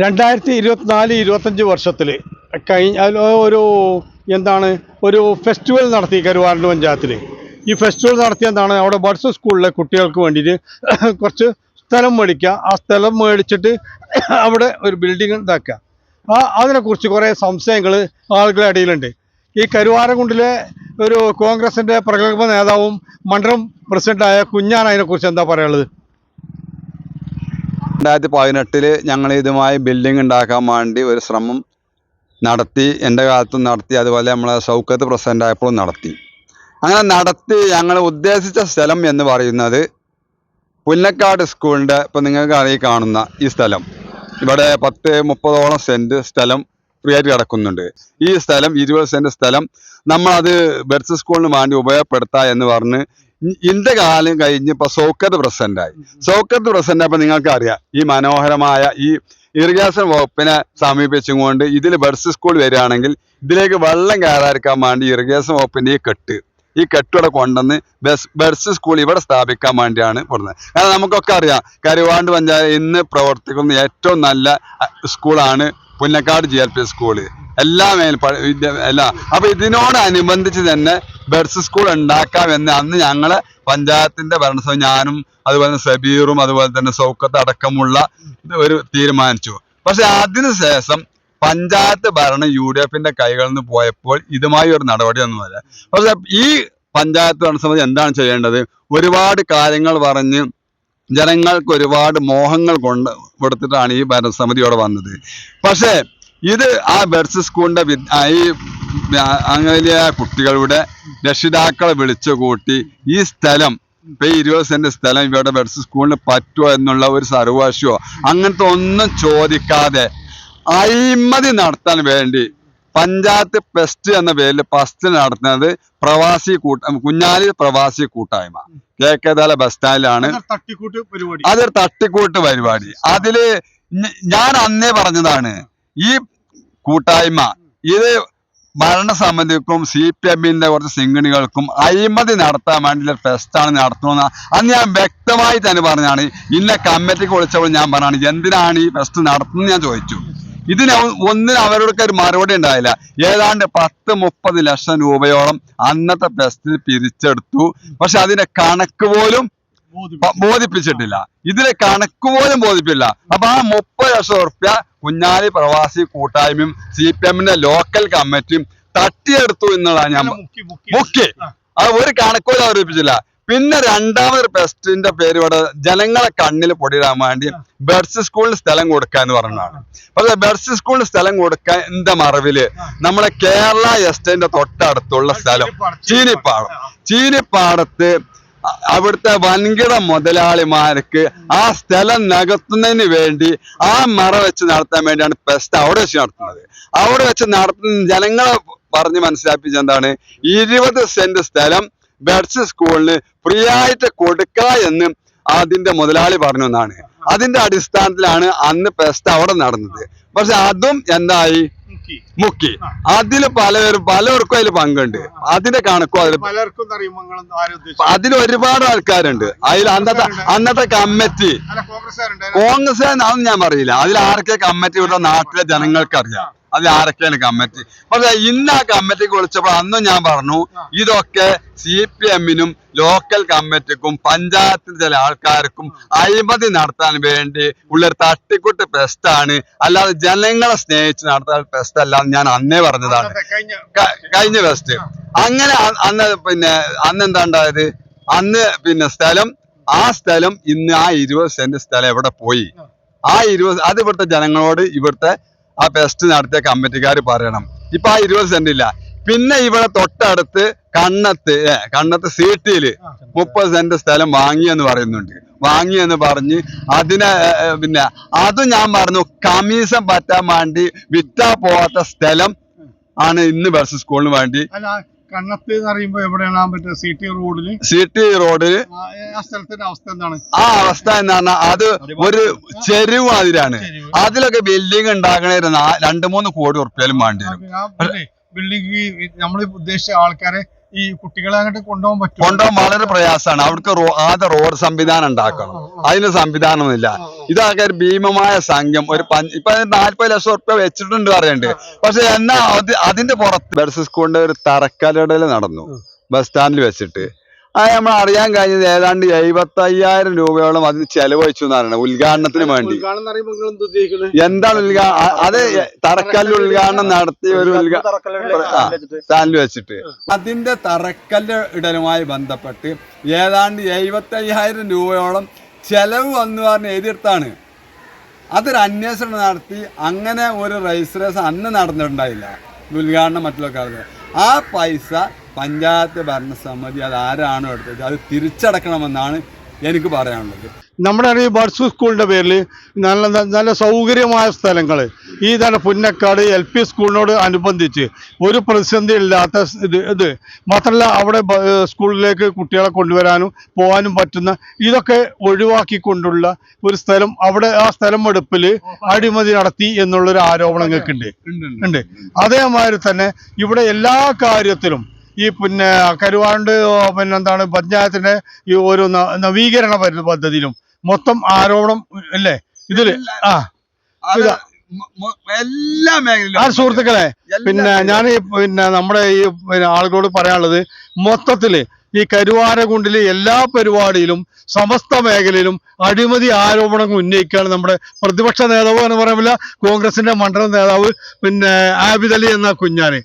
രണ്ടായിരത്തി ഇരുപത്തിനാല് ഇരുപത്തഞ്ച് വർഷത്തിൽ കഴിഞ്ഞ ഒരു എന്താണ് ഒരു ഫെസ്റ്റിവൽ നടത്തി കരുവാരണ്ട് പഞ്ചായത്തിൽ ഈ ഫെസ്റ്റിവൽ നടത്തിയെന്താണ് അവിടെ ബഡ്സ് സ്കൂളിലെ കുട്ടികൾക്ക് വേണ്ടിയിട്ട് കുറച്ച് സ്ഥലം മേടിക്കുക. ആ സ്ഥലം മേടിച്ചിട്ട് അവിടെ ഒരു ബിൽഡിംഗ് ഉണ്ടാക്കുക ആ അതിനെക്കുറിച്ച് കുറേ സംശയങ്ങൾ ആളുകളുടെ ഇടയിലുണ്ട്. ഈ കരുവാരകുണ്ടിലെ ഒരു കോൺഗ്രസിന്റെ പ്രഗത്ഭ നേതാവും മണ്ഡലം പ്രസിഡന്റായ കുഞ്ഞാൻ അതിനെക്കുറിച്ച് എന്താ പറയാനുള്ളത്? രണ്ടായിരത്തി പതിനെട്ടിൽ ഞങ്ങൾ ഇതുമായി ബിൽഡിംഗ് ഉണ്ടാക്കാൻ വേണ്ടി ഒരു ശ്രമം നടത്തി എന്റെ കാലത്തും നടത്തി അതുപോലെ നമ്മളെ സൗക്കത്ത് പ്രസിഡന്റ് ആയപ്പോഴും നടത്തി. അങ്ങനെ നടത്തി ഞങ്ങൾ ഉദ്ദേശിച്ച സ്ഥലം എന്ന് പറയുന്നത് പുന്നക്കാട് സ്കൂളിന്റെ ഇപ്പം നിങ്ങൾക്ക് അറിയി കാണുന്ന ഈ സ്ഥലം. ഇവിടെ പത്ത് മുപ്പതോളം സെന്റ് സ്ഥലം ഫ്രീ കിടക്കുന്നുണ്ട്. ഈ സ്ഥലം ഇരുപത് സെന്റ് സ്ഥലം നമ്മളത് ബെർസ് സ്കൂളിന് വേണ്ടി ഉപയോഗപ്പെടുത്താം എന്ന് പറഞ്ഞ് ഇന്റെ കാലം കഴിഞ്ഞ് ഇപ്പൊ സൗക്കത്ത് പ്രസിഡന്റായി. സൗക്കത്ത് പ്രസിഡന്റ് അപ്പൊ നിങ്ങൾക്ക് അറിയാം ഈ മനോഹരമായ ഈ ഇറിഗേഷൻ വകുപ്പിനെ സമീപിച്ചുകൊണ്ട് ഇതിൽ ബഡ്സ് സ്കൂൾ വരികയാണെങ്കിൽ ഇതിലേക്ക് വെള്ളം കയറാതിരിക്കാൻ വേണ്ടി ഇറിഗേഷൻ വകുപ്പിന്റെ ഈ കെട്ട് ഈ കെട്ടിവിടെ കൊണ്ടുവന്ന് ബസ് ബഡ്സ് സ്കൂൾ ഇവിടെ സ്ഥാപിക്കാൻ വേണ്ടിയാണ് കൊടുക്കുന്നത് കാരണം നമുക്കൊക്കെ അറിയാം കരുവാണ്ട് പഞ്ചായത്ത് ഇന്ന് പ്രവർത്തിക്കുന്ന ഏറ്റവും നല്ല സ്കൂളാണ് Punnakkad G L P school എല്ലാ എല്ലാ അപ്പൊ ഇതിനോടനുബന്ധിച്ച് തന്നെ ബെഡ്സ് സ്കൂൾ ഉണ്ടാക്കാമെന്ന് അന്ന് ഞങ്ങളെ പഞ്ചായത്തിന്റെ ഭരണസഭ ഞാനും അതുപോലെ തന്നെ സബീറും അതുപോലെ തന്നെ സൗക്കത്ത് അടക്കമുള്ള ഒരു തീരുമാനിച്ചു. പക്ഷെ അതിനുശേഷം പഞ്ചായത്ത് ഭരണം യു ഡി എഫിന്റെ കൈകളിൽ നിന്ന് പോയപ്പോൾ ഇതുമായി ഒരു നടപടിയൊന്നുമില്ല പക്ഷെ ഈ പഞ്ചായത്ത് ഭരണസമിതി എന്താണ് ചെയ്യേണ്ടത്? ഒരുപാട് കാര്യങ്ങൾ പറഞ്ഞ് ജനങ്ങൾക്ക് ഒരുപാട് മോഹങ്ങൾ കൊണ്ട് കൊടുത്തിട്ടാണ് ഈ ഭരണസമിതിയോടെ വന്നത്. പക്ഷേ ഇത് ആ ബെഡ്സ് സ്കൂളിന്റെ വി- ഈ അങ്ങനെ കുട്ടികളുടെ രക്ഷിതാക്കളെ വിളിച്ചു കൂട്ടി ഈ സ്ഥലം ഇപ്പൊ ഇരുപത് സെന്റ് സ്ഥലം ഇവരുടെ ബെഡ്സ് സ്കൂളിന് പറ്റുമോ എന്നുള്ള ഒരു സർവകാശമോ അങ്ങനത്തെ ഒന്നും ചോദിക്കാതെ അഴിമതി നടത്താൻ വേണ്ടി പഞ്ചായത്ത് പെസ്റ്റ് എന്ന പേരിൽ ഫസ്റ്റ് നടത്തുന്നത് പ്രവാസി കൂട്ട കുഞ്ഞാലി പ്രവാസി കൂട്ടായ്മ. കെ കെ തല ബസ് സ്റ്റാൻഡിലാണ് അതൊരു തട്ടിക്കൂട്ട് പരിപാടി. അതിൽ ഞാൻ അന്നേ പറഞ്ഞതാണ് ഈ കൂട്ടായ്മ ഇത് ഭരണസമിതിക്കും സി പി എമ്മിന്റെ കുറച്ച് സിംഗണികൾക്കും അഴിമതി നടത്താൻ വേണ്ടിയുള്ള ഫെസ്റ്റാണ് നടത്തുന്നത് അന്ന് ഞാൻ വ്യക്തമായി തന്നെ പറഞ്ഞാണ് ഇന്ന കമ്മിറ്റിക്ക് വിളിച്ചപ്പോൾ ഞാൻ പറഞ്ഞാണ് എന്തിനാണ് ഈ ഫെസ്റ്റ് നടത്തുന്നത് ഞാൻ ചോദിച്ചു. ഇതിന് ഒന്നിന് ഒന്നിനും അവരുടെ ഒരു മറുപടി ഉണ്ടായില്ല. ഏതാണ്ട് പത്ത് മുപ്പത് ലക്ഷം രൂപയോളം അന്നത്തെ ഫെസ്റ്റിൽ പിരിച്ചെടുത്തു. പക്ഷെ അതിന്റെ കണക്ക് പോലും ബോധിപ്പിച്ചിട്ടില്ല. ഇതിലെ കണക്ക് പോലും ബോധിപ്പില്ല അപ്പൊ ആ മുപ്പത് ലക്ഷം ഉറുപ്യ കുഞ്ഞാലി പ്രവാസി കൂട്ടായ്മയും സി പി എമ്മിന്റെ ലോക്കൽ കമ്മിറ്റിയും തട്ടിയെടുത്തു എന്നുള്ളതാണ് ഞാൻ മുക്കി അത് ഒരു കണക്കോലും അവതരിപ്പിച്ചില്ല പിന്നെ രണ്ടാമതൊരു ബെസ്റ്റിന്റെ പേര് ഇവിടെ ജനങ്ങളെ കണ്ണിൽ പൊടിയിടാൻ വേണ്ടി ബെർസ് സ്കൂളിന് സ്ഥലം കൊടുക്കുക എന്ന് പറഞ്ഞതാണ്. പക്ഷെ ബെർസ് സ്കൂളിന് സ്ഥലം കൊടുക്കാൻ എന്റെ മറവിൽ നമ്മളെ കേരള എസ്റ്റേറ്റിന്റെ തൊട്ടടുത്തുള്ള സ്ഥലം ചീനിപ്പാടം. ചീനിപ്പാടത്ത് അവിടുത്തെ വൻകിട മുതലാളിമാർക്ക് ആ സ്ഥലം നികത്തുന്നതിന് വേണ്ടി ആ മറ വെച്ച് നടത്താൻ വേണ്ടിയാണ് പെസ്റ്റ് അവിടെ വെച്ച് നടത്തുന്നത്. അവിടെ വെച്ച് നടത്തുന്ന ജനങ്ങളെ പറഞ്ഞ് മനസ്സിലാപ്പിച്ച എന്താണ്? ഇരുപത് സെന്റ് സ്ഥലം ബെഡ്സ് സ്കൂളിന് ഫ്രീ ആയിട്ട് കൊടുക്കുക എന്ന് അതിന്റെ മുതലാളി പറഞ്ഞു എന്നാണ്. അതിന്റെ അടിസ്ഥാനത്തിലാണ് അന്ന് പെസ്റ്റ് അവിടെ നടന്നത്. പക്ഷെ അതും എന്തായി? മുക്കി. അതിൽ പലവരും പലർക്കും അതിൽ പങ്കുണ്ട്. അതിന്റെ കണക്കും അതിൽ അതിൽ ഒരുപാട് ആൾക്കാരുണ്ട്. അതിൽ അന്നത്തെ അന്നത്തെ കമ്മിറ്റി. കോൺഗ്രസ് അതൊന്നും ഞാൻ പറയില്ല. അതിൽ ആരൊക്കെ കമ്മിറ്റി ഇവിടെ നാട്ടിലെ ജനങ്ങൾക്ക് അതിൽ ആരൊക്കെയാണ് കമ്മിറ്റി പക്ഷെ ഇന്ന് ആ കമ്മിറ്റിക്ക് വിളിച്ചപ്പോൾ അന്ന് ഞാൻ പറഞ്ഞു ഇതൊക്കെ സി പി എമ്മിനും ലോക്കൽ കമ്മിറ്റിക്കും പഞ്ചായത്തിൽ ചില ആൾക്കാർക്കും അഴിമതി നടത്താൻ വേണ്ടി ഉള്ളൊരു തട്ടിക്കുട്ട് പ്രസ്റ്റാണ് അല്ലാതെ ജനങ്ങളെ സ്നേഹിച്ച് നടത്താൻ ബെസ്റ്റ് അല്ല ഞാൻ അന്നേ പറഞ്ഞതാണ്. കഴിഞ്ഞ ബെസ്റ്റ് കഴിഞ്ഞ ഫെസ്റ്റ് അങ്ങനെ അന്ന് പിന്നെ അന്ന് എന്താ ഉണ്ടായത് അന്ന് പിന്നെ സ്ഥലം ആ സ്ഥലം ഇന്ന് ആ ഇരുപത് സെന്റ് സ്ഥലം എവിടെ പോയി? ആ ഇരുപത് അത് ഇവിടുത്തെ ജനങ്ങളോട് ഇവിടുത്തെ ആ ഫെസ്റ്റ് നടത്തിയ കമ്മിറ്റിക്കാർ പറയണം. ഇപ്പൊ ആ ഇരുപത് സെന്റ് ഇല്ല. പിന്നെ ഇവിടെ തൊട്ടടുത്ത് കണ്ണത്ത് ഏഹ് കണ്ണത്ത് സീറ്റിയിൽ മുപ്പത് സെന്റ് സ്ഥലം വാങ്ങിയെന്ന് പറയുന്നുണ്ട്. വാങ്ങിയെന്ന് പറഞ്ഞ് അതിനെ പിന്നെ അത് ഞാൻ പറഞ്ഞു കമ്മീഷൻ പറ്റാൻ വേണ്ടി വിറ്റാ പോവാത്ത സ്ഥലം ആണ് ഇന്ന് ബസ് സ്കൂളിന് വേണ്ടി. കണ്ണത്ത് എന്ന് പറയുമ്പോ എവിടെയാണ് മറ്റേ സി ടി റോഡിൽ? സി ടി റോഡിൽ ആ സ്ഥലത്തിന്റെ അവസ്ഥ എന്താണ്? ആ അവസ്ഥ എന്ന് പറഞ്ഞാൽ അത് ഒരു ചെരുവ് മാതിരിയാണ്. അതിലൊക്കെ ബിൽഡിംഗ് ഉണ്ടാക്കണ രണ്ട് മൂന്ന് കോടി ഉറപ്പിയാലും വേണ്ടി വരും. ബിൽഡിംഗ് നമ്മൾ ഉദ്ദേശിച്ച ആൾക്കാരെ ഈ കുട്ടികളെ അങ്ങോട്ട് കൊണ്ടുപോകാൻ പറ്റും കൊണ്ടുപോകാൻ വളരെ പ്രയാസമാണ്. അവിടേക്ക് റോ ആദ്യ റോഡ് സംവിധാനം ഉണ്ടാക്കണം. അതിന് സംവിധാനമൊന്നുമില്ല. ഇതൊക്കെ ഒരു ഭീമമായ സംഖ്യം ഒരു ഇപ്പൊ നാല്പത് ലക്ഷം ഉറുപ്പ വെച്ചിട്ടുണ്ട് പറയുന്നുണ്ട് പക്ഷെ എന്നാ അതിന്റെ പുറത്ത് ബസ് സ്കൂളിന്റെ ഒരു തറക്കല്ലിടൽ നടന്നു. ബസ് സ്റ്റാൻഡിൽ വെച്ചിട്ട്. അത് നമ്മൾ അറിയാൻ കഴിഞ്ഞത് ഏതാണ്ട് എഴുപത്തി അയ്യായിരം രൂപയോളം അതിന് ചെലവഴിച്ചു എന്നാണ് ഉദ്ഘാടനത്തിന് വേണ്ടി. എന്താണ് ഉദ്ഘാടനം അത് തറക്കല്ല് ഉദ്ഘാടനം നടത്തിയ ഒരു സ്റ്റാൻഡിൽ വെച്ചിട്ട്. അതിന്റെ തറക്കല്ല് ഇടലുമായി ബന്ധപ്പെട്ട് ഏതാണ്ട് എഴുപത്തി അയ്യായിരം രൂപയോളം ചെലവ് വന്നു പറഞ്ഞ് എതിർത്താണ് അതൊരു അന്വേഷണം നടത്തി അങ്ങനെ ഒരു റജിസ്ട്രേഷൻ അന്ന് നടന്നിട്ടുണ്ടായില്ല. ഉദ്ഘാടനം മറ്റുള്ള കാലത്ത് ആ പൈസ പഞ്ചായത്ത് ഭരണസമിതി അത് ആരാണോ എടുത്തത്? അത് തിരിച്ചടക്കണമെന്നാണ് എനിക്ക് പറയാനുള്ളത്. നമ്മുടെ ഈ ബഡ്സ് സ്കൂളിന്റെ പേരിൽ നല്ല നല്ല സൗകര്യമായ സ്ഥലങ്ങൾ ഈ തന്നെ പുന്നക്കാട് എൽ പി സ്കൂളിനോട് അനുബന്ധിച്ച് ഒരു പ്രതിസന്ധി ഇല്ലാത്ത ഇത് ഇത് മാത്രമല്ല അവിടെ സ്കൂളിലേക്ക് കുട്ടികളെ കൊണ്ടുവരാനും പോകാനും പറ്റുന്ന ഇതൊക്കെ ഒഴിവാക്കിക്കൊണ്ടുള്ള ഒരു സ്ഥലം അവിടെ ആ സ്ഥലം എടുപ്പിൽ അഴിമതി നടത്തി എന്നുള്ളൊരു ആരോപണം നിങ്ങൾക്കുണ്ട് ഉണ്ട്. അതേമാതിരി തന്നെ ഇവിടെ എല്ലാ കാര്യത്തിലും ഈ പിന്നെ കരുവാണ്ട് പിന്നെ എന്താണ് പഞ്ചായത്തിന്റെ ഈ ഒരു ന- നവീകരണ പദ്ധതിയിലും മൊത്തം ആരോപണം അല്ലേ ഇതിൽ ആ. എല്ലാ മേഖലയിലും ആ സുഹൃത്തുക്കളെ പിന്നെ ഞാൻ പിന്നെ നമ്മുടെ ഈ പിന്നെ ആളുകളോട് പറയാനുള്ളത് മൊത്തത്തിൽ ഈ കരുവാരകുണ്ടിലെ എല്ലാ പരിപാടിയിലും സമസ്ത മേഖലയിലും അഴിമതി ആരോപണങ്ങൾ ഉന്നയിക്കുകയാണ് നമ്മുടെ പ്രതിപക്ഷ നേതാവ് എന്ന് പറയുമ്പോൾ കോൺഗ്രസിന്റെ മണ്ഡലം നേതാവ് പിന്നെ ആബിദലി അലി എന്ന കുഞ്ഞാന്